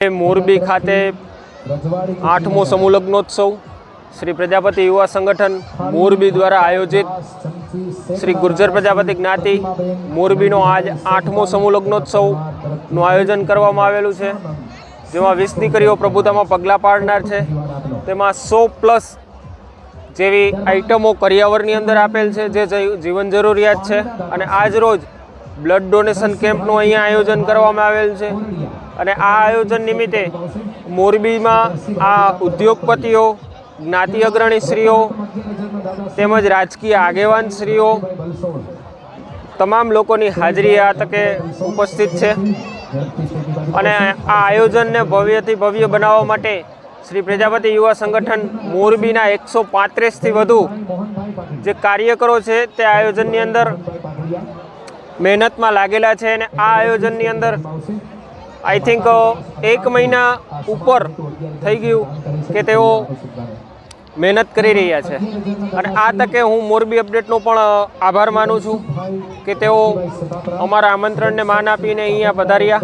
મોરબી ખાતે આઠમો સમૂહ લગ્નોત્સવ. શ્રી પ્રજાપતિ યુવા સંગઠન મોરબી દ્વારા આયોજિત શ્રી ગુર્જર પ્રજાપતિ જ્ઞાતિ મોરબીનો આજ આઠમો સમૂહ લગ્નોત્સવનું આયોજન કરવામાં આવેલું છે. જેમાં વીસ દીકરીઓ પ્રભુતામાં પગલાં પાડનાર છે. તેમાં સો પ્લસ જેવી આઇટમો કરિયાવરની અંદર આપેલ છે, જે જીવન જરૂરિયાત છે. અને આજ રોજ બ્લડ ડોનેશન કેમ્પનું અહીંયા આયોજન કરવામાં આવેલ છે. અને આ આયોજન નિમિત્તે મોરબીમાં આ ઉદ્યોગપતિઓ, જ્ઞાતિ અગ્રણી શ્રીઓ તેમજ રાજકીય આગેવાન શ્રીઓ તમામ લોકોની હાજરી આ તકે ઉપસ્થિત છે. અને આ આયોજનને ભવ્યથી ભવ્ય બનાવવા માટે શ્રી પ્રજાપતિ યુવા સંગઠન મોરબીના એકસો પાંત્રીસથી વધુ જે કાર્યકરો છે તે આયોજનની અંદર મહેનતમાં લાગેલા છે અને આ આયોજનની અંદર આઈ થિંક એક મહિના ઉપર થઈ ગયું કે તેઓ મહેનત કરી રહ્યા છે. અને આ તકે હું મોરબી અપડેટનો પણ આભાર માનું છું કે તેઓ અમારા આમંત્રણને માન આપીને અહીંયા પધાર્યા.